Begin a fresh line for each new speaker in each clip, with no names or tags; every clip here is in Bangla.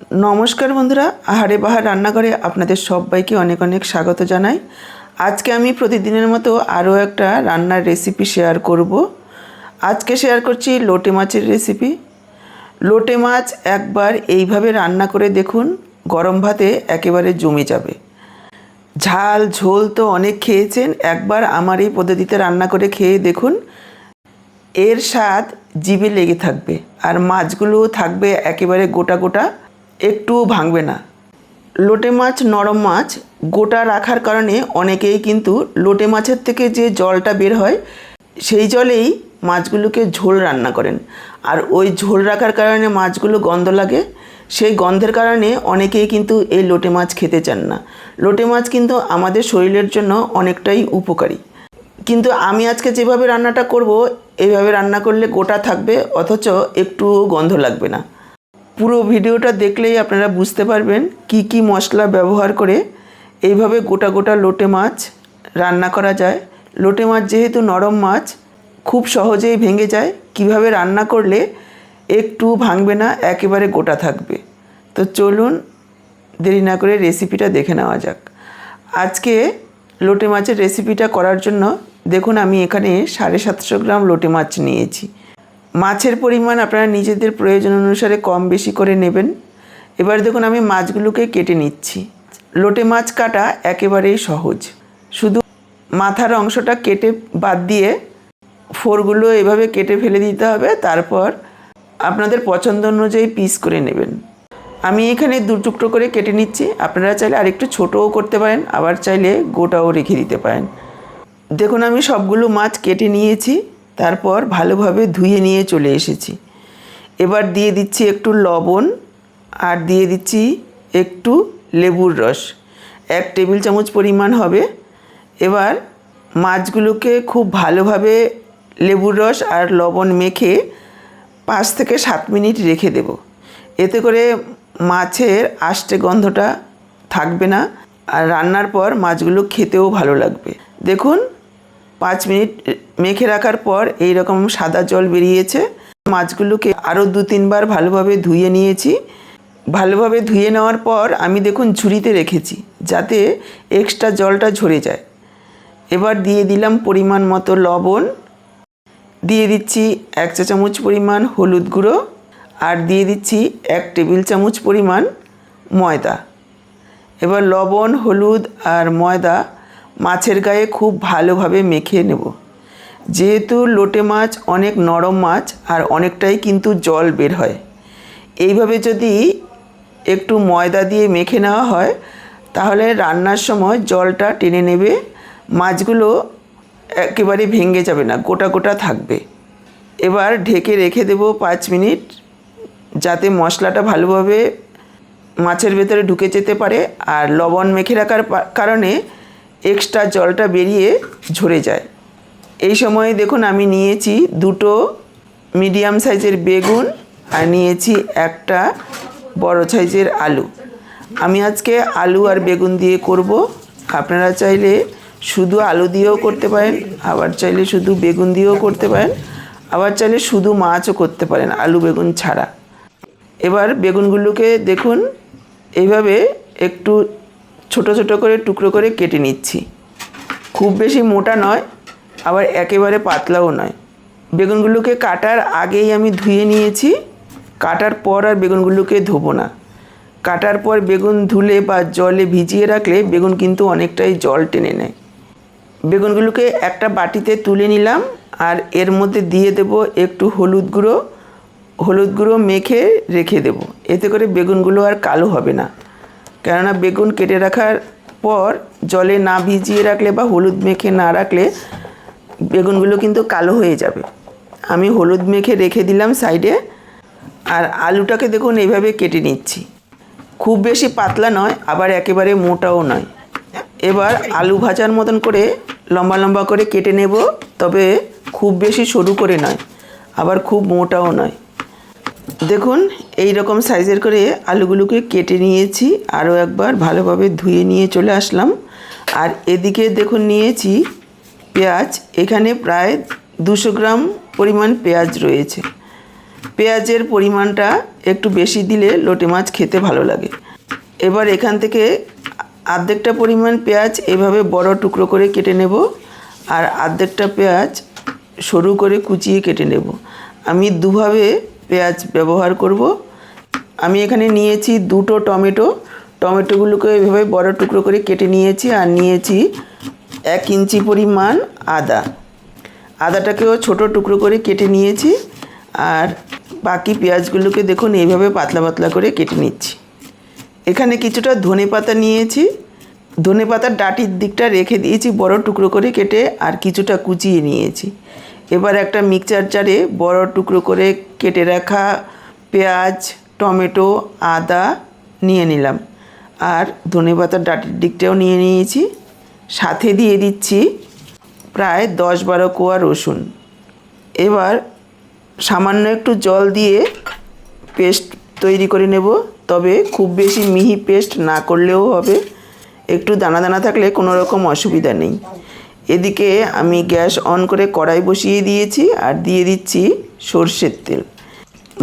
নমস্কার বন্ধুরা, আহারে বাহার রান্নাঘরে আপনাদের সবাইকে অনেক অনেক স্বাগত জানাই। আজকে আমি প্রতিদিনের মতো আরও একটা রান্নার রেসিপি শেয়ার করব। আজকে শেয়ার করছি লোটে মাছের রেসিপি লোটে মাছ একবার এইভাবে রান্না করে দেখুন, গরম ভাতে একেবারে জমে যাবে। ঝাল, ঝোল তো অনেক খেয়েছেন, একবার আমার এই পদ্ধতিতে রান্না করে খেয়ে দেখুন। এর স্বাদ জিভে লেগে থাকবে, আর মাছগুলোও থাকবে একেবারে গোটা গোটা। একটুও ভাঙবে না। লোটে মাছ, নরম মাছ গোটা রাখার কারণে অনেকেই কিন্তু লোটে মাছের থেকে যে জলটা বের হয়, সেই জলেই মাছগুলোকে ঝোল রান্না করেন। আর ওই ঝোল রাখার কারণে মাছগুলো গন্ধ লাগে, সেই গন্ধের কারণে অনেকেই কিন্তু এই লোটে মাছ খেতে চান না। লোটে মাছ কিন্তু আমাদের শরীরের জন্য অনেকটাই উপকারী। কিন্তু আমি আজকে যেভাবে রান্নাটা করব এইভাবে রান্না করলে গোটা থাকবে, অথচ একটু গন্ধ লাগবে না। পুরো ভিডিওটা দেখলেই আপনারা বুঝতে পারবেন কি কি মশলা ব্যবহার করে এইভাবে গোটা গোটা লোটে মাছ রান্না করা যায়। লোটে মাছ যেহেতু নরম মাছ, খুব সহজেই ভেঙে যায়। কীভাবে রান্না করলে একটু ভাঙবে না, একেবারে গোটা থাকবে। তো চলুন দেরি না করে রেসিপিটা দেখে নেওয়া যাক। আজকে লোটে মাছের রেসিপিটা করার জন্য দেখুন আমি এখানে সাড়ে সাতশো গ্রাম লোটে মাছ নিয়েছি। মাছের পরিমাণ আপনারা নিজেদের প্রয়োজন অনুসারে কম বেশি করে নেবেন। এবার দেখুন আমি মাছগুলোকে কেটে নিচ্ছি। লোটে মাছ কাটা একেবারেই সহজ। শুধু মাথার অংশটা কেটে বাদ দিয়ে ফোরগুলো এভাবে কেটে ফেলে দিতে হবে। তারপর আপনাদের পছন্দ অনুযায়ী পিস করে নেবেন। আমি এখানে দু টুকরো করে কেটে নিচ্ছি। আপনারা চাইলে আরেকটু ছোটও করতে পারেন, আবার চাইলে গোটাও রেখে দিতে পারেন। দেখুন আমি সবগুলো মাছ কেটে নিয়েছি। তারপর ভালোভাবে ধুয়ে নিয়ে চলে এসেছি। এবার দিয়ে দিচ্ছি একটু লবণ আর দিয়ে দিচ্ছি একটু লেবুর রস। এক টেবিল চামচ পরিমাণ হবে। এবার মাছগুলোকে খুব ভালোভাবে লেবুর রস আর লবণ মেখে পাঁচ থেকে সাত মিনিট রেখে দেব। এতে করে মাছের আষ্টে গন্ধটা থাকবে না। আর রান্নার পর মাছগুলো খেতেও ভালো লাগবে। দেখুন পাঁচ মিনিট মেখে রাখার পর এই রকম সাদা জল বেরিয়েছে। মাছগুলোকে আরও দু তিনবার ভালোভাবে ধুয়ে নিয়েছি। ভালোভাবে ধুয়ে নেওয়ার পর আমি দেখুন ঝুড়িতে রেখেছি যাতে এক্সট্রা জলটা ঝরে যায়। এবার দিয়ে দিলাম পরিমাণ মতো লবণ। দিয়ে দিচ্ছি এক চা চামচ পরিমাণ হলুদ গুঁড়ো আর দিয়ে দিচ্ছি এক টেবিল চামচ পরিমাণ ময়দা। এবার লবণ, হলুদ আর ময়দা মাছের গায়ে খুব ভালোভাবে মেখে নেব। যেহেতু লোটে মাছ অনেক নরম মাছ আর অনেকটাই কিন্তু জল বের হয়। এইভাবে যদি একটু ময়দা দিয়ে মেখে নেওয়া হয়, তাহলে রান্নার সময় জলটা টেনে নেবে, মাছগুলো একেবারে ভেঙে যাবে না, গোটা গোটা থাকবে। এবার ঢেকে রেখে দেবো পাঁচ মিনিট, যাতে মশলাটা ভালোভাবে মাছের ভেতরে ঢুকে যেতে পারে আর লবণ মেখে রাখার কারণে এক্সট্রা জলটা বেরিয়ে ঝরে যায়। এই সময় দেখুন আমি নিয়েছি দুটো মিডিয়াম সাইজের বেগুন আর নিয়েছি একটা বড় সাইজের আলু। আমি আজকে আলু আর বেগুন দিয়ে করব। আপনারা চাইলে শুধু আলু দিয়েও করতে পারেন, আবার চাইলে শুধু বেগুন দিয়েও করতে পারেন, আবার চাইলে শুধু মাছও করতে পারেন আলু বেগুন ছাড়া। এবার বেগুনগুলোকে দেখুন, এইভাবে একটু ছোট ছোট করে টুকরো করে কেটে নিচ্ছি। খুব বেশি মোটা নয়, আবার একেবারে পাতলাও নয়। বেগুনগুলোকে কাটার আগেই আমি ধুয়ে নিয়েছি। কাটার পর আর বেগুনগুলোকে ধোবো না। কাটার পর বেগুন ধুলে বা জলে ভিজিয়ে রাখলে বেগুন কিন্তু অনেকটাই জল টেনে নেয়। বেগুনগুলোকে একটা বাটিতে তুলে নিলাম আর এর মধ্যে দিয়ে দেব একটু হলুদ গুঁড়ো। হলুদ গুঁড়ো মেখে রেখে দেব। এতে করে বেগুনগুলো আর কালো হবে না। কেননা বেগুন কেটে রাখার পর জলে না ভিজিয়ে রাখলে বা হলুদ মেখে না রাখলে বেগুনগুলো কিন্তু কালো হয়ে যাবে। আমি হলুদ মেখে রেখে দিলাম সাইডে আর আলুটাকে দেখুন এইভাবে কেটে নিচ্ছি। খুব বেশি পাতলা নয়, আবার একেবারে মোটাও নয়। এবার আলু ভাজার মতন করে লম্বা লম্বা করে কেটে নেব, তবে খুব বেশি সরু করে নয়, আবার খুব মোটাও নয়। দেখুন এই রকম সাইজের করে আলুগুলোকে কেটে নিয়েছি, আরও একবার ভালোভাবে ধুয়ে নিয়ে চলে আসলাম। আর এদিকে দেখুন, নিয়েছি পেঁয়াজ। এখানে প্রায় দুশো গ্রাম পরিমাণ পেঁয়াজ রয়েছে। পেঁয়াজের পরিমাণটা একটু বেশি দিলে লোটে মাছ খেতে ভালো লাগে। এবার এখান থেকে আর্ধেকটা পরিমাণ পেঁয়াজ এভাবে বড় টুকরো করে কেটে নেব, আর আর্ধেকটা পেঁয়াজ সরু করে কুচিয়ে কেটে নেব। আমি দুভাবে পেঁয়াজ ব্যবহার করব। আমি এখানে নিয়েছি দুটো টমেটো। টমেটোগুলোকে এভাবে বড় টুকরো করে কেটে নিয়েছি আর নিয়েছি এক ইঞ্চি পরিমাণ আদা। আদাটাকেও ছোট টুকরো করে কেটে নিয়েছি আর বাকি পেঁয়াজগুলোকে দেখুন এইভাবে পাতলা পাতলা করে কেটে নিচ্ছি। এখানে কিছুটা ধনে পাতা নিয়েছি। ধনে পাতার ডাটির দিকটা রেখে দিয়েছি বড় টুকরো করে কেটে আর কিছুটা কুচিয়ে নিয়েছি। এবার একটা মিক্সচার জারে বড় টুকরো করে কেটে রাখা পেঁয়াজ, টমেটো, আদা নিয়ে নিলাম। আর ধনে পাতার ডাটির দিকটাও নিয়ে নিয়েছি। সাথে দিয়ে দিচ্ছি প্রায় দশ বারো কোয়া রসুন। এবার সামান্য একটু জল দিয়ে পেস্ট তৈরি করে নেব। তবে খুব বেশি মিহি পেস্ট না করলেও হবে। একটু দানা দানা থাকলে কোনো রকম অসুবিধা নেই। এদিকে আমি গ্যাস অন করে কড়াই বসিয়ে দিয়েছি আর দিয়ে দিচ্ছি সর্ষের তেল।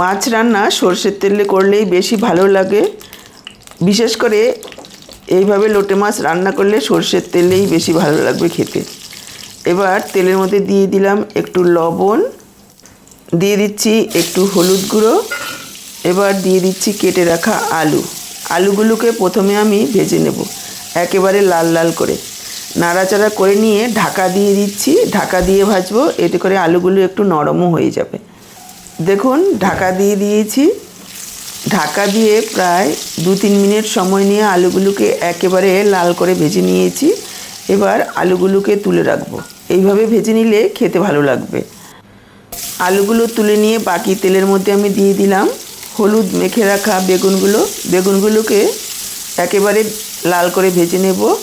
মাছ রান্না সর্ষের তেলে করলেই বেশি ভালো লাগে। বিশেষ করে এইভাবে লোটে মাছ রান্না করলে সর্ষের তেলেই বেশি ভালো লাগবে খেতে। এবার তেলের মধ্যে দিয়ে দিলাম একটু লবণ, দিয়ে দিচ্ছি একটু হলুদ গুঁড়ো, এবার দিয়ে দিচ্ছি কেটে রাখা আলু। আলুগুলোকে প্রথমে আমি ভেজে নেব, একেবারে লাল লাল করে। নাড়াচাড়া করে নিয়ে ঢাকা দিয়ে দিচ্ছি। ঢাকা দিয়ে ভাজবো। এতে করে আলুগুলো একটু নরমও হয়ে যাবে। দেখুন, ঢাকা দিয়ে দিয়েছি। ঢাকা দিয়ে প্রায় দু তিন মিনিট সময় নিয়ে আলুগুলোকে একেবারে লাল করে ভেজে নিয়েছি। এবার আলুগুলোকে তুলে রাখব। এইভাবে ভেজে নিলে খেতে ভালো লাগবে। আলুগুলো তুলে নিয়ে বাকি তেলের মধ্যে আমি দিয়ে দিলাম হলুদ মেখে রাখা বেগুনগুলো। বেগুনগুলোকে একেবারে লাল করে ভেজে নেব।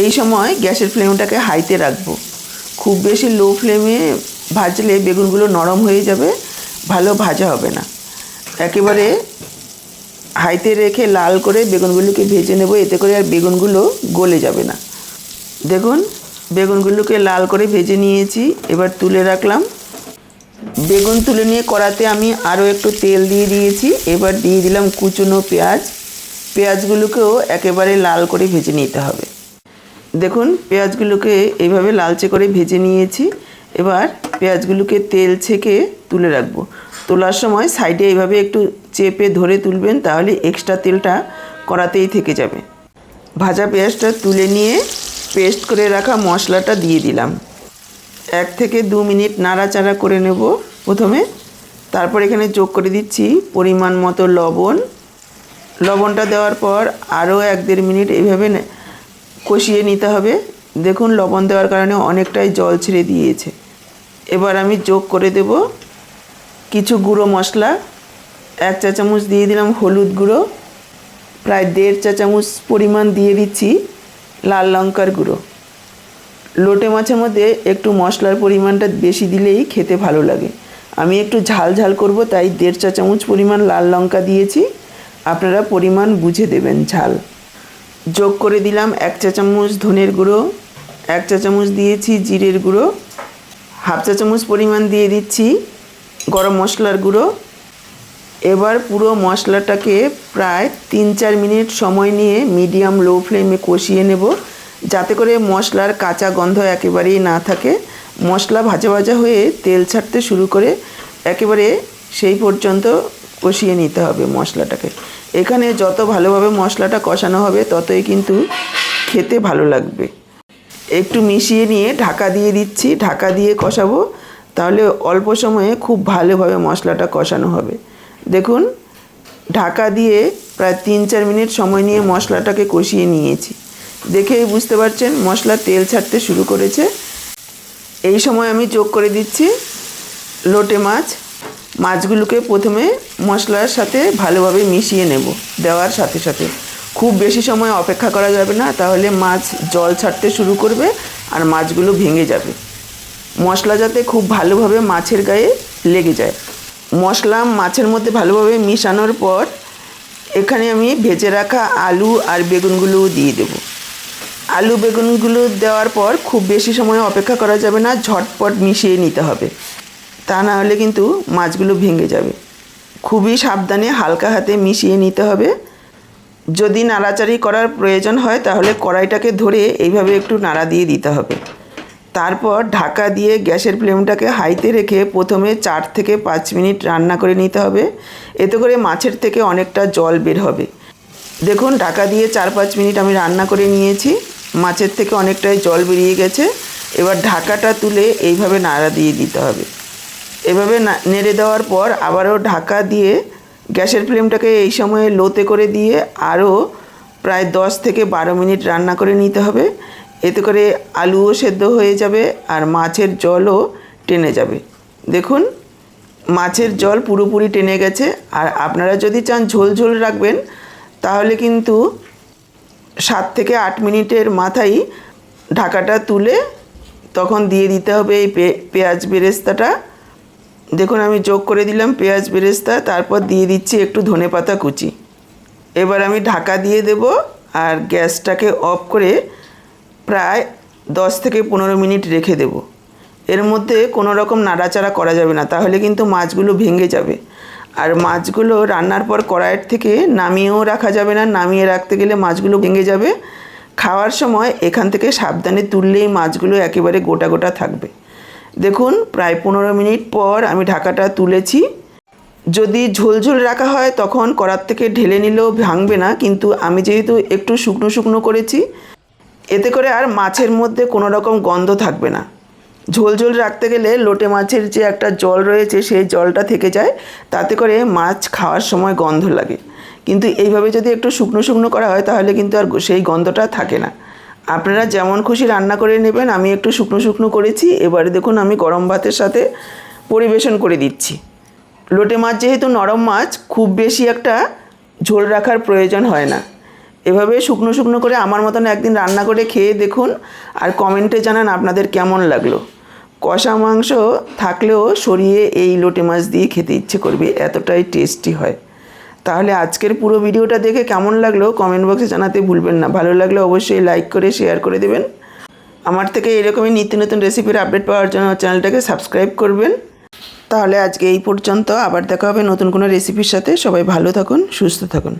এই সময় গ্যাসের ফ্লেমটাকে হাইতে রাখব। খুব বেশি লো ফ্লেমে ভাজলে বেগুনগুলো নরম হয়ে যাবে, ভালো ভাজা হবে না। একেবারে হাইতে রেখে লাল করে বেগুনগুলোকে ভেজে নেব, এতে করে আর বেগুনগুলো গলে যাবে না। দেখুন, বেগুনগুলোকে লাল করে ভেজে নিয়েছি, এবার তুলে রাখলাম। বেগুন তুলে নিয়ে কড়াতে আমি আরও একটু তেল দিয়ে দিয়েছি, এবার দিয়ে দিলাম কুচনো পেঁয়াজ। পেঁয়াজগুলোকেও একেবারে লাল করে ভেজে নিতে হবে। দেখুন, পেঁয়াজগুলোকে এইভাবে লালচে করে ভেজে নিয়েছি। এবার পেঁয়াজগুলোকে তেল ছেঁকে তুলে রাখব। তোলার সময় সাইডে এইভাবে একটু চেপে ধরে তুলবেন, তাহলে এক্সট্রা তেলটা কড়াতেই থেকে যাবে। ভাজা পেঁয়াজটা তুলে নিয়ে পেস্ট করে রাখা মশলাটা দিয়ে দিলাম। এক থেকে দু মিনিট নাড়াচাড়া করে নেব প্রথমে। তারপর এখানে যোগ করে দিচ্ছি পরিমাণ মতো লবণ। লবণটা দেওয়ার পর আরও এক দেড় মিনিট এইভাবে কষিয়ে নিতে হবে। দেখুন, লবণ দেওয়ার কারণে অনেকটাই জল ছেড়ে দিয়েছে। এবার আমি যোগ করে দেব কিছু গুঁড়ো মশলা। এক চা চামচ দিয়ে দিলাম হলুদ গুঁড়ো। প্রায় দেড় চা চামচ পরিমাণ দিয়ে দিচ্ছি লাল লঙ্কার গুঁড়ো। লোটে মাছের মধ্যে একটু মশলার পরিমাণটা বেশি দিলেই খেতে ভালো লাগে। আমি একটু ঝাল ঝাল করব, তাই দেড় চা চামচ পরিমাণ লাল লঙ্কা দিয়েছি। আপনারা পরিমাণ বুঝে দেবেন ঝাল। যোগ করে দিলাম এক চা চামচ ধনের গুঁড়ো, এক চা চামচ দিয়েছি জিরের গুঁড়ো, হাফ চা চামচ পরিমাণ দিয়ে দিচ্ছি গরম মশলার গুঁড়ো। এবার পুরো মশলাটাকে প্রায় তিন চার মিনিট সময় নিয়ে মিডিয়াম লো ফ্লেমে কষিয়ে নেব, যাতে করে মশলার কাঁচা গন্ধ একেবারেই না থাকে। মশলা ভাজা ভাজা হয়ে তেল ছাড়তে শুরু করে, একেবারে সেই পর্যন্ত কষিয়ে নিতে হবে মশলাটাকে। এখানে যত ভালোভাবে মশলাটা কষানো হবে, ততই কিন্তু খেতে ভালো লাগবে। একটু মিশিয়ে নিয়ে ঢাকা দিয়ে দিচ্ছি, ঢাকা দিয়ে কষাবো। তাহলে অল্প সময়ে খুব ভালোভাবে মশলাটা কষানো হবে। দেখুন, ঢাকা দিয়ে প্রায় তিন চার মিনিট সময় নিয়ে মশলাটাকে কষিয়ে নিয়েছি। দেখেই বুঝতে পারছেন, মশলা তেল ছাড়তে শুরু করেছে। এই সময় আমি যোগ করে দিচ্ছি লোটে মাছ। মাছগুলোকে প্রথমে মশলার সাথে ভালোভাবে মিশিয়ে নেব, দেওয়ার সাথে সাথে। খুব বেশি সময় অপেক্ষা করা যাবে না, তাহলে মাছ জল ছাড়তে শুরু করবে আর মাছগুলো ভেঙে যাবে। মশলা যাতে খুব ভালোভাবে মাছের গায়ে লেগে যায়। মশলা মাছের মধ্যে ভালোভাবে মিশানোর পর এখানে আমি ভেজে রাখা আলু আর বেগুনগুলোও দিয়ে দেবো। আলু, বেগুনগুলো দেওয়ার পর খুব বেশি সময় অপেক্ষা করা যাবে না, ঝটপট মিশিয়ে নিতে হবে। তা না হলে কিন্তু মাছগুলো ভেঙে যাবে। খুবই সাবধানে হালকা হাতে মিশিয়ে নিতে হবে। যদি নাড়াচাড়ি করার প্রয়োজন হয়, তাহলে কড়াইটাকে ধরে এইভাবে একটু নাড়া দিয়ে দিতে হবে। তারপর ঢাকা দিয়ে গ্যাসের ফ্লেমটাকে হাইতে রেখে প্রথমে চার থেকে পাঁচ মিনিট রান্না করে নিতে হবে। এতে করে মাছের থেকে অনেকটা জল বের হবে। দেখুন, ঢাকা দিয়ে চার পাঁচ মিনিট আমি রান্না করে নিয়েছি। মাছের থেকে অনেকটাই জল বেরিয়ে গেছে। এবার ঢাকাটা তুলে এইভাবে নাড়া দিয়ে দিতে হবে। এভাবে নেড়ে দেওয়ার পর আবারও ঢাকা দিয়ে গ্যাসের ফ্লেমটাকে এই সময়ে লোতে করে দিয়ে আরও প্রায় দশ থেকে বারো মিনিট রান্না করে নিতে হবে। এতে করে আলুও সেদ্ধ হয়ে যাবে আর মাছের জলও টেনে যাবে। দেখুন, মাছের জল পুরোপুরি টেনে গেছে। আর আপনারা যদি চান ঝোল ঝোল রাখবেন, তাহলে কিন্তু সাত থেকে আট মিনিটের মাথায় ঢাকাটা তুলে তখন দিয়ে দিতে হবে এই পেঁয়াজ বেরেস্তাটা। দেখুন, আমি যোগ করে দিলাম পেঁয়াজ বেরেস্তা, তারপর দিয়ে দিচ্ছি একটু ধনে পাতা কুচি। এবার আমি ঢাকা দিয়ে দেব আর গ্যাসটাকে অফ করে প্রায় দশ থেকে পনেরো মিনিট রেখে দেব। এর মধ্যে কোনো রকম নাড়াচাড়া করা যাবে না, তাহলে কিন্তু মাছগুলো ভেঙে যাবে। আর মাছগুলো রান্নার পর কড়াইয়ের থেকে নামিয়েও রাখা যাবে না, নামিয়ে রাখতে গেলে মাছগুলো ভেঙে যাবে। খাওয়ার সময় এখান থেকে সাবধানে তুললেই মাছগুলো একেবারে গোটা গোটা থাকবে। দেখুন, প্রায় পনেরো মিনিট পর আমি ঢাকাটা তুলেছি। যদি ঝোলঝোল রাখা হয়, তখন কড়ার থেকে ঢেলে নিলেও ভাঙবে না, কিন্তু আমি যেহেতু একটু শুকনো শুকনো করেছি, এতে করে আর মাছের মধ্যে কোনো রকম গন্ধ থাকবে না। ঝোল ঝোল রাখতে গেলে লোটে মাছের যে একটা জল রয়েছে, সেই জলটা থেকে যায়, তাতে করে মাছ খাওয়ার সময় গন্ধ লাগে। কিন্তু এইভাবে যদি একটু শুকনো শুকনো করা হয়, তাহলে কিন্তু আর সেই গন্ধটা থাকে না। আপনারা যেমন খুশি রান্না করে নেবেন, আমি একটু শুকনো শুকনো করেছি। এবারে দেখুন, আমি গরম ভাতের সাথে পরিবেশন করে দিচ্ছি। লোটে মাছ যেহেতু নরম মাছ, খুব বেশি একটা ঝোল রাখার প্রয়োজন হয় না। এভাবে শুকনো শুকনো করে আমার মতন একদিন রান্না করে খেয়ে দেখুন আর কমেন্টে জানান আপনাদের কেমন লাগল। কষা মাংস থাকলেও সরিয়ে এই লোটে মাছ দিয়ে খেতে ইচ্ছে করবে, এতটাই টেস্টি হয়। তাহলে আজকের পুরো ভিডিওটা দেখে কেমন লাগল কমেন্ট বক্সে জানাতে ভুলবেন না। ভালো লাগলে অবশ্যই লাইক করে শেয়ার করে দেবেন। আমার থেকে এরকমই নিত্য নতুন রেসিপির আপডেট পাওয়ার জন্য চ্যানেলটাকে সাবস্ক্রাইব করবেন। তাহলে আজকে এই পর্যন্ত। আবার দেখা হবে নতুন কোনো রেসিপির সাথে। সবাই ভালো থাকুন, সুস্থ থাকুন।